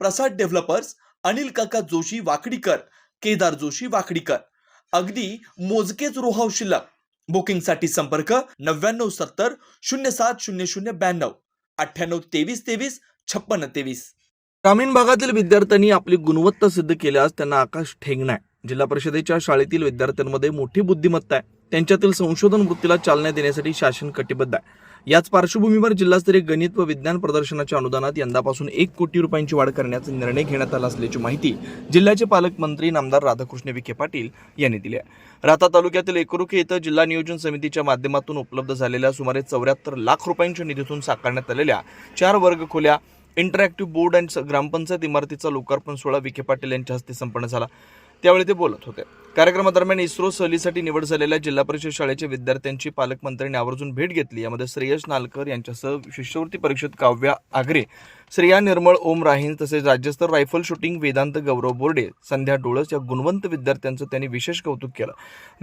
प्रसाद developers Anil काका जोशी वाकडीकर केदार जोशी वाकडीकर. अगदी मोजकेच रोहाव शिल्लक. बुकिंगसाठी संपर्क नव्याण्णव सत्तर शून्य सात शून्य शून्य ब्याण्णव. अठ्ठ्याण्णव तेवीस तेवीस छप्पन्न तेवीस. ग्रामीण भागातील विद्यार्थ्यांनी आपली गुणवत्ता सिद्ध केल्यास त्यांना आकाश ठेंगणार जिल्हा परिषदेच्या शाळेतील विद्यार्थ्यांमध्ये मोठी बुद्धिमत्ता आहे. त्यांच्यातील संशोधन वृत्तीला चालना देण्यासाठी शासन कटिबद्ध आहे. याच पार्श्वभूमीवर जिल्हास्तरीय गणित व विज्ञान प्रदर्शनाच्या अनुदानात यंदापासून एक कोटी रुपयांची वाढ करण्याचा निर्णय घेण्यात आला असल्याची माहिती जिल्ह्याचे पालकमंत्री नामदार राधाकृष्ण विखे पाटील यांनी दिली आहे. राहता तालुक्यातील एकरुखे इथं जिल्हा नियोजन समितीच्या माध्यमातून उपलब्ध झालेल्या सुमारे चौऱ्याहत्तर लाख रुपयांच्या निधीतून साकारण्यात आलेल्या चार वर्ग खोल्या इंटरॅक्टिव्ह बोर्ड अँड ग्रामपंचायत इमारतीचा लोकार्पण सोहळा विखे पाटील यांच्या हस्ते संपन्न झाला. त्यावेळी ते बोलत होते. कार्यक्रमादरम्यान इस्रो सहलीसाठी निवड झालेल्या जिल्हा परिषद शाळेच्या विद्यार्थ्यांची पालकमंत्र्यांनी आवर्जून भेट घेतली. यामध्ये श्रेयस नालकर यांच्यासह शिष्यवृत्ती परीक्षेत काव्या आगरे श्रेया निर्मळ ओम राहीन तसेच राज्यस्तर रायफल शूटिंग वेदांत गौरव बोर्डे संध्या डोळस या गुणवंत विद्यार्थ्यांचं त्यांनी विशेष कौतुक केलं.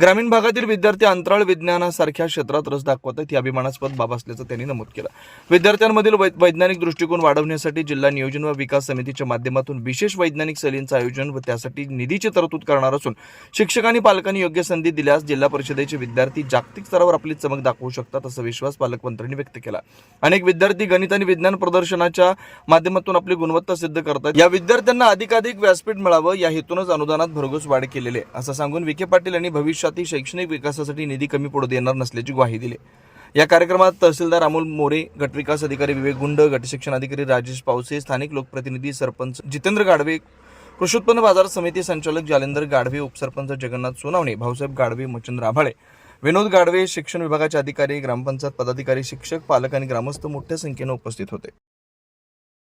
ग्रामीण भागातील विद्यार्थी अंतराळ विज्ञानासारख्या क्षेत्रात रस दाखवत आहेत ही अभिमानास्पद बाब असल्याचं त्यांनी नमूद केलं. विद्यार्थ्यांमधील वै- वैज्ञानिक दृष्टिकोन वाढवण्यासाठी जिल्हा नियोजन व विकास समितीच्या माध्यमातून विशेष वैज्ञानिक सहलींचं आयोजन व त्यासाठी निधीची तरतूद करणार असून शिक्षक आणि पालकांनी योग्य संधी दिल्यास जिल्हा परिषदेचे विद्यार्थी जागतिक स्तरावर आपली चमक दाखवू शकतात असा विश्वास पालकमंत्र्यांनी व्यक्त केला. अनेक विद्यार्थी गणित आणि विज्ञान प्रदर्शनाच्या माध्यमातून आपली गुणवत्ता सिद्ध करतात या विद्यार्थ्यांना अधिकाधिक व्यासपीठ मिळावं या हेतूनच अनुदानात भरघोस वाढ केलेली आहे. असं सांगून विखे पाटील यांनी भविष्यातील शैक्षणिक विकासासाठी निधी कमी पडू देणार नसल्याची ग्वाही दिली. या कार्यक्रमात तहसीलदार अमोल मोरे गटविकास अधिकारी विवेक गुंड गटशिक्षण अधिकारी राजेश पावसे स्थानिक लोकप्रतिनिधी सरपंच जितेंद्र गाडवे कृषी उत्पन्न बाजार समिती संचालक जालेंदर गाढवे उपसरपंच जगन्नाथ सोनावणे भाऊसाहेब गाडवे मच्छिंद्र आभाळे विनोद गाडवे शिक्षण विभागाचे अधिकारी ग्रामपंचायत पदाधिकारी शिक्षक पालक आणि ग्रामस्थ मोठ्या संख्येने उपस्थित होते.